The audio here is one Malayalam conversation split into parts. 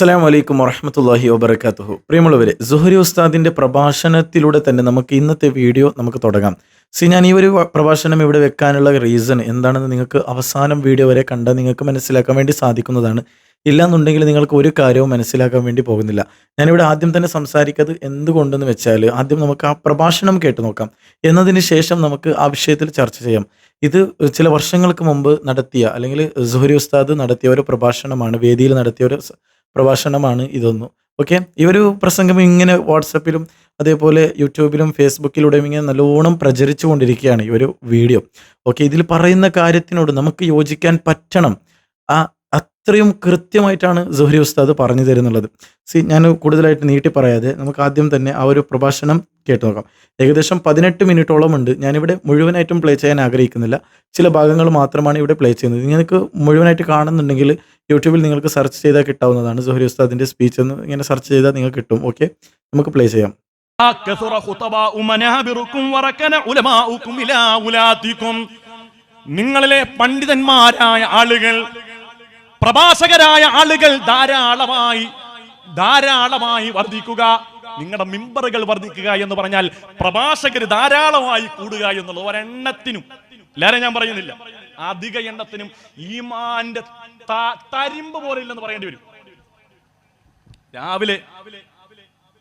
അസ്സലാമു വലൈക്കും വറഹമത്തല്ലാഹി വബർക്കാത്തുഹു പ്രിയമുള്ളവരെ സുഹരി ഉസ്താദിന്റെ പ്രഭാഷണത്തിലൂടെ തന്നെ നമുക്ക് ഇന്നത്തെ വീഡിയോ നമുക്ക് തുടങ്ങാം. സി ഞാൻ ഈ ഒരു പ്രഭാഷണം ഇവിടെ വെക്കാനുള്ള റീസൺ എന്താണെന്ന് നിങ്ങൾക്ക് അവസാനം വീഡിയോ വരെ കണ്ടാൽ നിങ്ങൾക്ക് മനസ്സിലാക്കാൻ വേണ്ടി സാധിക്കുന്നതാണ്. ഇല്ലാന്നുണ്ടെങ്കിൽ നിങ്ങൾക്ക് ഒരു കാര്യവും മനസ്സിലാക്കാൻ വേണ്ടി പോകുന്നില്ല. ഞാനിവിടെ ആദ്യം തന്നെ സംസാരിക്കുന്നത് എന്തുകൊണ്ടെന്ന് വെച്ചാൽ ആദ്യം നമുക്ക് ആ പ്രഭാഷണം കേട്ട് നോക്കാം. എന്നതിന് ശേഷം നമുക്ക് ആ വിഷയത്തിൽ ചർച്ച ചെയ്യാം. ഇത് ചില വർഷങ്ങൾക്ക് മുമ്പ് നടത്തിയ അല്ലെങ്കിൽ സുഹരി ഉസ്താദ് നടത്തിയ ഒരു പ്രഭാഷണമാണ് വേദിയിൽ നടത്തിയ ഒരു പ്രഭാഷണമാണ് ഇതൊന്നും. ഓക്കെ? ഈ ഒരു പ്രസംഗം ഇങ്ങനെ വാട്സപ്പിലും അതേപോലെ യൂട്യൂബിലും ഫേസ്ബുക്കിലൂടെയും ഇങ്ങനെ നല്ലോണം പ്രചരിച്ചു കൊണ്ടിരിക്കുകയാണ് ഈ ഒരു വീഡിയോ. ഓക്കെ? ഇതിൽ പറയുന്ന കാര്യത്തിനോട് നമുക്ക് യോജിക്കാൻ പറ്റണം. ആ ഇത്രയും കൃത്യമായിട്ടാണ് ജുഹരി ഉസ്താദ് പറഞ്ഞു തരുന്നുള്ളത്. സി ഞാൻ കൂടുതലായിട്ട് നീട്ടി പറയാതെ നമുക്ക് ആദ്യം തന്നെ ആ ഒരു പ്രഭാഷണം കേട്ടു നോക്കാം. ഏകദേശം പതിനെട്ട് മിനിറ്റോളം ഉണ്ട്. ഞാനിവിടെ മുഴുവനായിട്ടും പ്ലേ ചെയ്യാൻ ആഗ്രഹിക്കുന്നില്ല. ചില ഭാഗങ്ങൾ മാത്രമാണ് ഇവിടെ പ്ലേ ചെയ്യുന്നത്. നിങ്ങൾക്ക് മുഴുവനായിട്ട് കാണുന്നുണ്ടെങ്കിൽ യൂട്യൂബിൽ നിങ്ങൾക്ക് സെർച്ച് ചെയ്താൽ കിട്ടാവുന്നതാണ്. സുഹരി ഉസ്താദിന്റെ സ്പീച്ച് എന്ന് ഇങ്ങനെ സെർച്ച് ചെയ്താൽ നിങ്ങൾക്ക് കിട്ടും. ഓക്കെ നമുക്ക് പ്ലേ ചെയ്യാം. നിങ്ങളിലെ പണ്ഡിതന്മാരായ ആളുകൾ പ്രഭാഷകരായ ആളുകൾ ധാരാളമായി ധാരാളമായി വർദ്ധിക്കുക. നിങ്ങളുടെ മിമ്പറുകൾ വർദ്ധിക്കുക എന്ന് പറഞ്ഞാൽ പ്രഭാഷകർ ധാരാളമായി കൂടുക എന്നുള്ളത് ഒരെണ്ണത്തിനും. എല്ലാവരും ഞാൻ പറയുന്നില്ല. അധിക എണ്ണത്തിനും ഈമാന്റെ തരിമ്പ് പോലില്ലെന്ന് പറയേണ്ടി വരും. രാവിലെ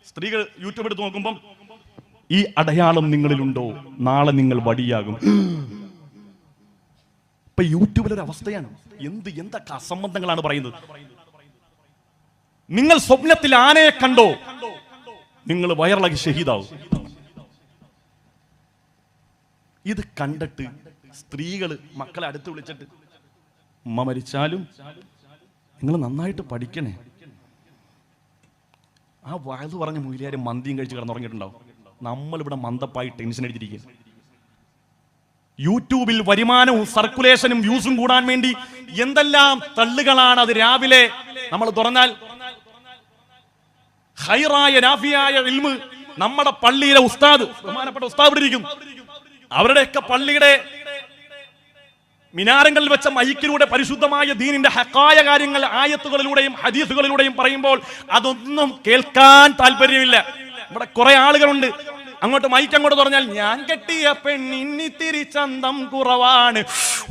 സ്ത്രീകൾ യൂട്യൂബ് എടുത്ത് നോക്കുമ്പം ഈ അടയാളം നിങ്ങളിലുണ്ടോ? നാളെ നിങ്ങൾ വടിയാകും. ഇപ്പൊ യൂട്യൂബിലൊരു അവസ്ഥയാണ്. എന്ത് എന്തൊക്കെ അസംബന്ധങ്ങളാണ് പറയുന്നത്? നിങ്ങൾ സ്വപ്നത്തിൽ ആനയെ കണ്ടോ? നിങ്ങൾ വയറിളകി ഷഹീദാവും. ഇത് കണ്ടിട്ട് സ്ത്രീകൾ മക്കളെ അടുത്ത് വിളിച്ചിട്ട് ഉമ്മ മരിച്ചാലും നിങ്ങൾ നന്നായിട്ട് പഠിക്കണേ. ആ വയത് പറഞ്ഞ മൂലിയാരും മന്തിയും കഴിച്ച് കിടന്നുറങ്ങിയിട്ടുണ്ടാവും. നമ്മളിവിടെ മന്ദപ്പായി ടെൻഷൻ അടിച്ചിരിക്കുക യൂട്യൂബിൽ വരുമാനവും സർക്കുലേഷനും വ്യൂസും കൂടാൻ വേണ്ടി എന്തെല്ലാം തള്ളുകളാണ് അത് രാവിലെ നമ്മൾ തുറന്നാൽ? ഹൈറായ രാഫിയായ ഇൽമ് നമ്മുടെ പള്ളിയിലെ ഉസ്താദ് ബഹുമാനപ്പെട്ട ഉസ്താദ് ഇവിടെ ഇരിക്കും? അവരുടെയൊക്കെ പള്ളിയുടെ മിനാരങ്ങളിൽ വെച്ച മൈക്കിലൂടെ പരിശുദ്ധമായ ദീനിന്റെ ഹക്കായ കാര്യങ്ങൾ ആയത്തുകളിലൂടെയും ഹദീസുകളിലൂടെയും പറയുമ്പോൾ അതൊന്നും കേൾക്കാൻ താല്പര്യമില്ല. ഇവിടെ കുറെ ആളുകളുണ്ട്. അങ്ങോട്ട് മൈക്ക് അങ്ങോട്ട് പറഞ്ഞാൽ ഞാൻ കെട്ടിയ പെണ്ണിന്നിത്തിരി ചന്തം കുറവാണ്.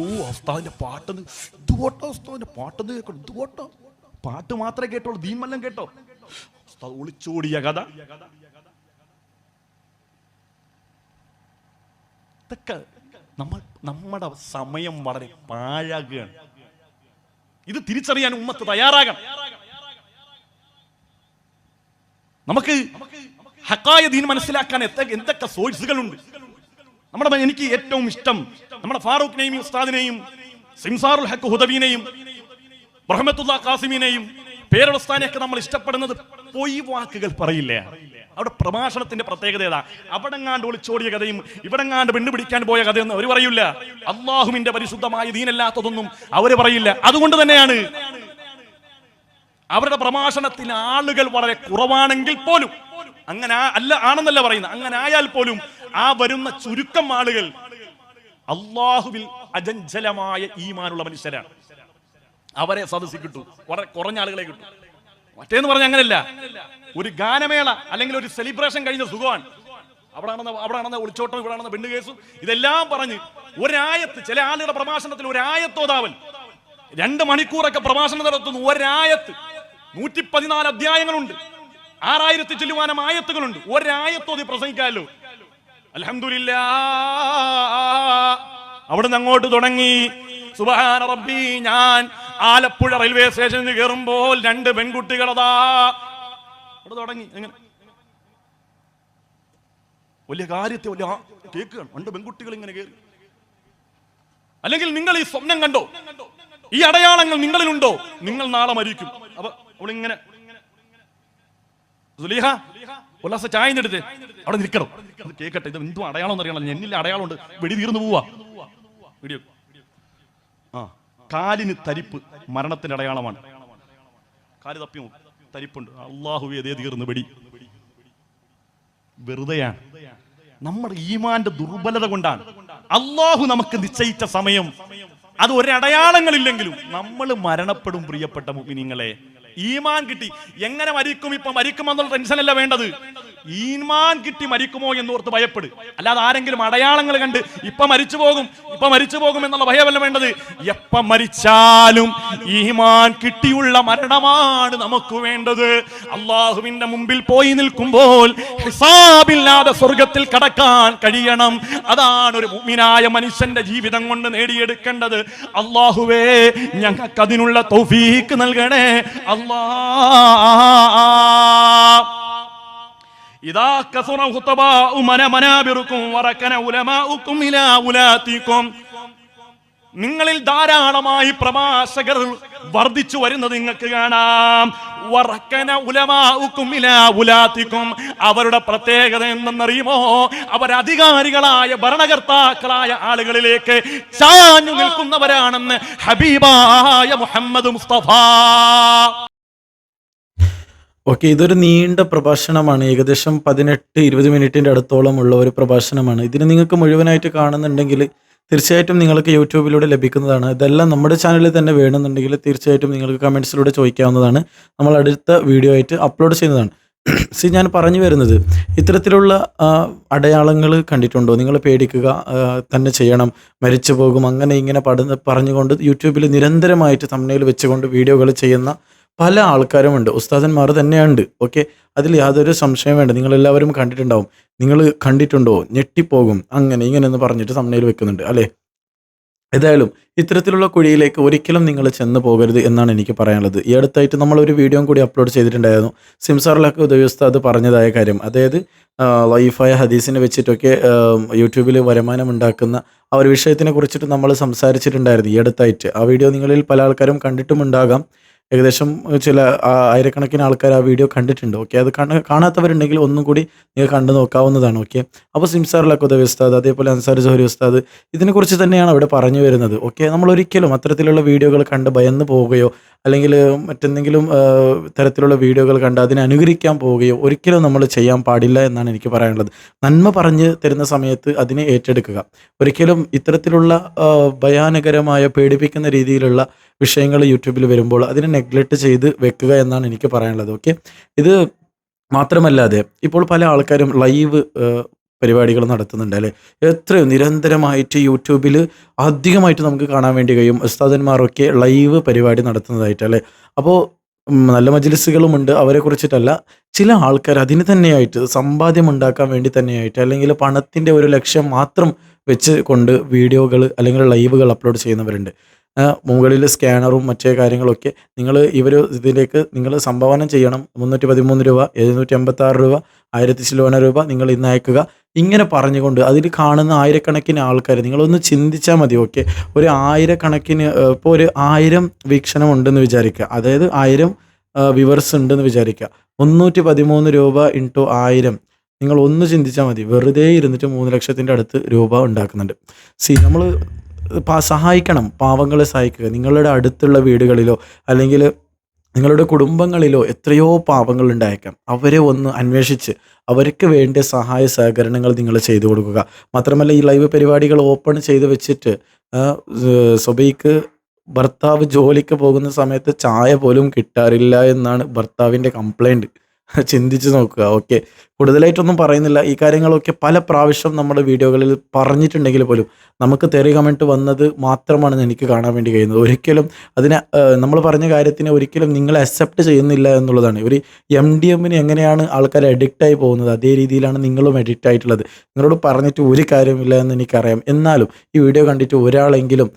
ഓ അവസ്ഥാവിന്റെ പാട്ടെന്ന് ഇതുപോട്ടോ അവസ്ഥാവിന്റെ പാട്ടെന്ന് കേൾക്കണം ഇതുപോട്ടോ. പാട്ട് മാത്രമേ കേട്ടോളൂ ദീമല്ലം കേട്ടോ. ഒളിച്ചോടിയ കഥ. ഇതൊക്കെ നമ്മൾ നമ്മുടെ സമയം വളരെ പാഴാകുകയാണ് ഇത് തിരിച്ചറിയാൻ ഉമ്മത്ത് തയ്യാറാകണം. നമുക്ക് ഹക്കായ ദീൻ മനസ്സിലാക്കാൻ എന്തൊക്കെ സോഴ്സുകളുണ്ട് നമ്മുടെ എനിക്ക് ഏറ്റവും ഇഷ്ടം നമ്മുടെ ഫാറൂഖിനെയും ഉസ്താദിനെയും സിംസാറുൽ ഹക്ക് ഹുദബീനെയും റഹ്മത്തുള്ള കാസിമിനെയും പേരുടസ്ഥാനെയൊക്കെ നമ്മൾ ഇഷ്ടപ്പെടുന്നത് പൊയ് വാക്കുകൾ പറയില്ല. അവിടെ പ്രഭാഷണത്തിന്റെ പ്രത്യേകത ഏതാ? അവിടെങ്ങാണ്ട് ഒളിച്ചോടിയ കഥയും ഇവിടെങ്ങാണ്ട് പെണ്ണു പിടിക്കാൻ പോയ കഥയൊന്നും അവർ പറയില്ല അള്ളാഹുവിന്റെ പരിശുദ്ധമായ ദീനല്ലാത്തതൊന്നും അവർ പറയില്ല. അതുകൊണ്ട് തന്നെയാണ് അവരുടെ പ്രഭാഷണത്തിന് ആളുകൾ വളരെ കുറവാണെങ്കിൽ പോലും അങ്ങനെ അല്ല ആണെന്നല്ല പറയുന്നത്. അങ്ങനെ ആയാൽ പോലും ആ വരുന്ന ചുരുക്കം ആളുകൾ അള്ളാഹുവിൽ അജഞ്ചലമായ ഈമാനുള്ള മനുഷ്യരാണ്. അവരെ സദസ്സിൽ കിട്ടും. കുറഞ്ഞ ആളുകളെ കിട്ടും. മറ്റേന്ന് പറഞ്ഞ അങ്ങനെയല്ല ഒരു ഗാനമേള അല്ലെങ്കിൽ ഒരു സെലിബ്രേഷൻ കഴിഞ്ഞ സുഖമാണ് അവിടെ ആണെന്ന അവിടെ ആണെന്ന ഒളിച്ചോട്ടം ഇവിടെ ആണെന്ന പെണ്ണു കേസും ഇതെല്ലാം പറഞ്ഞ് ഒരായത്ത് ചില ആളുകളുടെ പ്രഭാഷണത്തിൽ ഒരായത്തോതാവൻ രണ്ട് മണിക്കൂറൊക്കെ പ്രഭാഷണം നടത്തുന്നു ഒരായത്ത് നൂറ്റി പതിനാല് അധ്യായങ്ങളുണ്ട്. ആറായിരത്തി ചെല്ലുവാനം ആയത്തുകളുണ്ട്. ഒരായത്തോതി പ്രസംഗിക്കാമല്ലോ അൽഹംദുലില്ലാ. അവിടുന്ന് അങ്ങോട്ട് തുടങ്ങി. സുബഹാന റബ്ബി ഞാൻ ആലപ്പുഴ റെയിൽവേ സ്റ്റേഷനിൽ കയറുമ്പോൾ രണ്ട് പെൺകുട്ടികളതാ. അവിടെ തുടങ്ങി. എങ്ങനെ? വലിയ കാര്യത്തെ വലിയ കേൾക്കുകയാണ്. രണ്ട് പെൺകുട്ടികൾ ഇങ്ങനെ കയറി. അല്ലെങ്കിൽ നിങ്ങൾ ഈ സ്വപ്നം കണ്ടോ? ഈ അടയാളങ്ങൾ നിങ്ങളിലുണ്ടോ? നിങ്ങൾ നാളെ മരിക്കും. അപ്പൊ അവളിങ്ങനെ സുലീഹ ഉല്ലാസ ചായ അവിടെ നിൽക്കണം. കേക്കട്ടെ ഇത് എന്തും അടയാളം എന്ന് അറിയണം എന്നില്ല അടയാളമുണ്ട്. വെടി തീർന്നു പോവാ വീഡിയോ. ആ കാലിന് തരിപ്പ് മരണത്തിന്റെ അടയാളമാണ്. കാൽ തപ്പി. തരിപ്പുണ്ട്. അള്ളാഹുവി അതേ തീർന്നു വെടി. വെറുതെയാണ്. നമ്മുടെ ഈമാന്റെ ദുർബലത കൊണ്ടാണ്. അള്ളാഹു നമുക്ക് നിശ്ചയിച്ച സമയം. അത് ഒരടയാളങ്ങളില്ലെങ്കിലും നമ്മൾ മരണപ്പെടും പ്രിയപ്പെട്ട മുമിനിങ്ങളെ ഈമാൻ കിട്ടി. എങ്ങനെ മരിക്കും? ഇപ്പൊ മരിക്കുമെന്നുള്ള അല്ല വേണ്ടത്. ഈമാൻ കിട്ടി മരിക്കുമോ എന്ന് ഓർത്ത് ഭയപ്പെടും. അല്ലാതെ ആരെങ്കിലും അടയാളങ്ങൾ കണ്ട് ഇപ്പൊ മരിച്ചു പോകും ഇപ്പൊ മരിച്ചു പോകും എന്നുള്ള ഭയമല്ല വേണ്ടത്. എപ്പം മരിച്ചാലും ഈമാൻ കിട്ടിയുള്ള മരണമാണ് നമുക്ക് വേണ്ടത്. അള്ളാഹുവിന്റെ മുമ്പിൽ പോയി നിൽക്കുമ്പോൾ ഹിസാബില്ലാതെ സ്വർഗത്തിൽ കടക്കാൻ കഴിയണം. അതാണ് ഒരു മുഅ്മിനായ മനുഷ്യന്റെ ജീവിതം കൊണ്ട് നേടിയെടുക്കേണ്ടത്. അള്ളാഹുവേ ഞങ്ങൾക്ക് അതിനുള്ള തൗഫീക്ക് നൽകണേ. അല്ലാ ഇതാ കസുറ ഹുത്തബാഉമന മനാബിറുക്കും വറക്കന ഉലമാഉക്കും ഇലാ ഉലാത്തിക്കും. നിങ്ങളിൽ ധാരാളമായി പ്രഭാഷകർ വർദ്ധിച്ചു വരുന്നത് നിങ്ങൾക്ക് കാണാം. വറക്കന ഉലമാക്കും ഉലാത്തിക്കും. അവരുടെ പ്രത്യേകത എന്തെന്നറിയുമോ? അവരധികാരികളായ ഭരണകർത്താക്കളായ ആളുകളിലേക്ക് ചാഞ്ഞു നിൽക്കുന്നവരാണെന്ന് ഹബീബായ മുഹമ്മദ് മുസ്തഫ. ഓക്കെ ഇതൊരു നീണ്ട പ്രഭാഷണമാണ്. ഏകദേശം പതിനെട്ട് ഇരുപത് മിനിറ്റിന്റെ അടുത്തോളം ഉള്ള ഒരു പ്രഭാഷണമാണ്. ഇതിന് നിങ്ങൾക്ക് മുഴുവനായിട്ട് കാണുന്നുണ്ടെങ്കിൽ തീർച്ചയായിട്ടും നിങ്ങൾക്ക് യൂട്യൂബിലൂടെ ലഭിക്കുന്നതാണ്. ഇതെല്ലാം നമ്മുടെ ചാനലിൽ തന്നെ വേണമെന്നുണ്ടെങ്കിൽ തീർച്ചയായിട്ടും നിങ്ങൾക്ക് കമൻസിലൂടെ ചോദിക്കാവുന്നതാണ്. നമ്മൾ അടുത്ത വീഡിയോ ആയിട്ട് അപ്ലോഡ് ചെയ്യുന്നതാണ്. സി ഞാൻ പറഞ്ഞു വരുന്നത് ഇത്തരത്തിലുള്ള അടയാളങ്ങൾ കണ്ടിട്ടുണ്ടോ? നിങ്ങൾ പേടിക്കുക തന്നെ ചെയ്യണം മരിച്ചു പോകും അങ്ങനെ ഇങ്ങനെ പഠന പറഞ്ഞുകൊണ്ട് യൂട്യൂബിൽ നിരന്തരമായിട്ട് തമ്മനയിൽ വെച്ചുകൊണ്ട് വീഡിയോകൾ ചെയ്യുന്ന പല ആൾക്കാരുമുണ്ട് ഉസ്താദന്മാർ തന്നെയുണ്ട്. ഓക്കെ? അതിൽ യാതൊരു സംശയം വേണ്ട. നിങ്ങൾ എല്ലാവരും കണ്ടിട്ടുണ്ടാവും. നിങ്ങൾ കണ്ടിട്ടുണ്ടോ? ഞെട്ടിപ്പോകും. അങ്ങനെ ഇങ്ങനെ എന്ന് പറഞ്ഞിട്ട് തമ്മനയിൽ വെക്കുന്നുണ്ട്. അല്ലേ? ഏതായാലും ഇത്തരത്തിലുള്ള കുഴിയിലേക്ക് ഒരിക്കലും നിങ്ങൾ ചെന്ന് പോകരുത് എന്നാണ് എനിക്ക് പറയാനുള്ളത്. ഈ അടുത്തായിട്ട് നമ്മൾ ഒരു വീഡിയോ കൂടി അപ്ലോഡ് ചെയ്തിട്ടുണ്ടായിരുന്നു. സിംസാറിലൊക്കെ ഉദയസ്ഥ പറഞ്ഞതായ കാര്യം. അതായത് ലൈഫായ ഹദീസിനെ വെച്ചിട്ടൊക്കെ യൂട്യൂബിൽ വരുമാനം ഉണ്ടാക്കുന്ന ആ ഒരു വിഷയത്തിനെ കുറിച്ചിട്ട് നമ്മൾ സംസാരിച്ചിട്ടുണ്ടായിരുന്നു ഈ അടുത്തായിട്ട്. ആ വീഡിയോ നിങ്ങളിൽ പല ആൾക്കാരും കണ്ടിട്ടുമുണ്ടാകാം. ഏകദേശം ചില ആയിരക്കണക്കിന് ആൾക്കാർ ആ വീഡിയോ കണ്ടിട്ടുണ്ട് ഓക്കെ അത് കാണ കാണാത്തവരുണ്ടെങ്കിൽ ഒന്നും കൂടി നിങ്ങൾ കണ്ടു നോക്കാവുന്നതാണ് ഓക്കെ അപ്പോൾ സിംസാറിലൊക്കെ ലക്കുദവി ഉസ്താദ് അതേപോലെ അൻസാർ ജോഹരി ഉസ്താദ് ഇതിനെക്കുറിച്ച് തന്നെയാണ് അവിടെ പറഞ്ഞു വരുന്നത് ഓക്കെ നമ്മൾ ഒരിക്കലും അത്തരത്തിലുള്ള വീഡിയോകൾ കണ്ട് ഭയന്ന് പോവുകയോ അല്ലെങ്കിൽ മറ്റെന്തെങ്കിലും തരത്തിലുള്ള വീഡിയോകൾ കണ്ട് അതിനെ അനുകരിക്കാൻ പോവുകയോ ഒരിക്കലും നമ്മൾ ചെയ്യാൻ പാടില്ല എന്നാണ് എനിക്ക് പറയാനുള്ളത്. നന്മ പറഞ്ഞ് തരുന്ന സമയത്ത് അതിനെ ഏറ്റെടുക്കുക. ഒരിക്കലും ഇത്തരത്തിലുള്ള ഭയാനകരമായ പേടിപ്പിക്കുന്ന രീതിയിലുള്ള വിഷയങ്ങൾ യൂട്യൂബിൽ വരുമ്പോൾ അതിനെ നെഗ്ലക്റ്റ് ചെയ്ത് വെക്കുക എന്നാണ് എനിക്ക് പറയാനുള്ളത് ഓക്കെ ഇത് മാത്രമല്ലാതെ ഇപ്പോൾ പല ആൾക്കാരും ലൈവ് പരിപാടികൾ നടത്തുന്നുണ്ട് അല്ലേ? എത്രയോ നിരന്തരമായിട്ട് യൂട്യൂബിൽ അധികമായിട്ട് നമുക്ക് കാണാൻ വേണ്ടി കഴിയും. ഉസ്താദന്മാരൊക്കെ ലൈവ് പരിപാടി നടത്തുന്നതായിട്ട് അല്ലേ? അപ്പോൾ നല്ല മജ്ലിസുകളുമുണ്ട് അവരെ കുറിച്ചിട്ടല്ല ചില ആൾക്കാർ അതിന് തന്നെയായിട്ട് സമ്പാദ്യം ഉണ്ടാക്കാൻ വേണ്ടി തന്നെയായിട്ട് അല്ലെങ്കിൽ പണത്തിന്റെ ഒരു ലക്ഷ്യം മാത്രം വെച്ച് കൊണ്ട് വീഡിയോകൾ അല്ലെങ്കിൽ ലൈവുകൾ അപ്ലോഡ് ചെയ്യുന്നവരുണ്ട്. മുകളിൽ സ്കാനറും മറ്റേ കാര്യങ്ങളൊക്കെ നിങ്ങൾ ഇവർ ഇതിലേക്ക് നിങ്ങൾ സംഭാവന ചെയ്യണം. മുന്നൂറ്റി പതിമൂന്ന് രൂപ എഴുന്നൂറ്റി അമ്പത്തി ആറ് രൂപ ആയിരത്തി ചിലോന രൂപ നിങ്ങൾ ഇന്ന് അയക്കുക. ഇങ്ങനെ പറഞ്ഞുകൊണ്ട് അതിൽ കാണുന്ന ആയിരക്കണക്കിന് ആൾക്കാർ നിങ്ങളൊന്ന് ചിന്തിച്ചാൽ മതി ഓക്കെ? ഒരു ആയിരക്കണക്കിന് ഇപ്പോൾ ഒരു ആയിരം വീക്ഷണം ഉണ്ടെന്ന് വിചാരിക്കുക. അതായത് ആയിരം വിവേഴ്സ് ഉണ്ടെന്ന് വിചാരിക്കുക. മുന്നൂറ്റി പതിമൂന്ന് രൂപ ഇന്റു ആയിരം. നിങ്ങൾ ഒന്ന് ചിന്തിച്ചാൽ മതി. വെറുതെ ഇരുന്നിട്ട് മൂന്ന് ലക്ഷത്തിന്റെ അടുത്ത് രൂപ ഉണ്ടാക്കുന്നുണ്ട്. സി നമ്മൾ സഹായിക്കണം പാവങ്ങളെ സഹായിക്കുക. നിങ്ങളുടെ അടുത്തുള്ള വീടുകളിലോ അല്ലെങ്കിൽ നിങ്ങളുടെ കുടുംബങ്ങളിലോ എത്രയോ പാവങ്ങൾ ഉണ്ടായേക്കാം. അവരെ ഒന്ന് അന്വേഷിച്ച് അവർക്ക് വേണ്ട സഹായ സഹകരണങ്ങൾ നിങ്ങൾ ചെയ്തു കൊടുക്കുക. മാത്രമല്ല ഈ ലൈവ് പരിപാടികൾ ഓപ്പൺ ചെയ്ത് വെച്ചിട്ട് സുബൈക്ക് ഭർത്താവ് ജോലിക്ക് പോകുന്ന സമയത്ത് ചായ പോലും കിട്ടാറില്ല എന്നാണ് ഭർത്താവിന്റെ കംപ്ലൈന്റ്. ചിന്തിച്ച് നോക്കുക. ഓക്കെ. കൂടുതലായിട്ടൊന്നും പറയുന്നില്ല. ഈ കാര്യങ്ങളൊക്കെ പല പ്രാവശ്യം നമ്മുടെ വീഡിയോകളിൽ പറഞ്ഞിട്ടുണ്ടെങ്കിൽ പോലും നമുക്ക് തെറി കമന്റ് വന്നത് മാത്രമാണ് എനിക്ക് കാണാൻ വേണ്ടി കഴിയുന്നത്. ഒരിക്കലും അതിനെ നമ്മൾ പറഞ്ഞ കാര്യത്തിനെ ഒരിക്കലും നിങ്ങൾ അക്സെപ്റ്റ് ചെയ്യുന്നില്ല എന്നുള്ളതാണ്. ഒരു എം ഡി എമ്മിന് എങ്ങനെയാണ് ആൾക്കാർ അഡിക്റ്റായി പോകുന്നത്? അതേ രീതിയിലാണ് നിങ്ങളും അഡിക്റ്റ് ആയിട്ടുള്ളത്. നിങ്ങളോട് പറഞ്ഞിട്ട് ഒരു കാര്യമില്ല എന്ന് എനിക്കറിയാം. എന്നാലും ഈ വീഡിയോ കണ്ടിട്ട് ഒരാളെങ്കിലും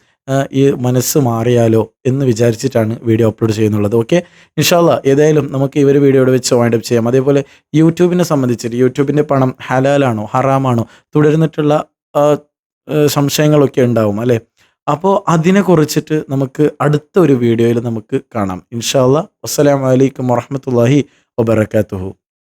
ഈ മനസ്സ് മാറിയാലോ എന്ന് വിചാരിച്ചിട്ടാണ് വീഡിയോ അപ്ലോഡ് ചെയ്യുന്നുള്ളത്. ഓക്കെ ഇൻഷാല്ല ഏതായാലും നമുക്ക് ഈ ഒരു വീഡിയോയുടെ വെച്ച് വൈൻഡപ്പ് ചെയ്യാം. അതേപോലെ യൂട്യൂബിനെ സംബന്ധിച്ചിട്ട് യൂട്യൂബിന്റെ പണം ഹലാലാണോ ഹറാമാണോ തുടർന്നിട്ടുള്ള സംശയങ്ങളൊക്കെ ഉണ്ടാവും അല്ലേ? അപ്പോൾ അതിനെ കുറിച്ചിട്ട് നമുക്ക് അടുത്ത ഒരു വീഡിയോയിൽ നമുക്ക് കാണാം. ഇൻഷാല്ല അസ്സലാമലൈക്കും വറഹമത്തല്ലാഹി വബർക്കാത്തുഹു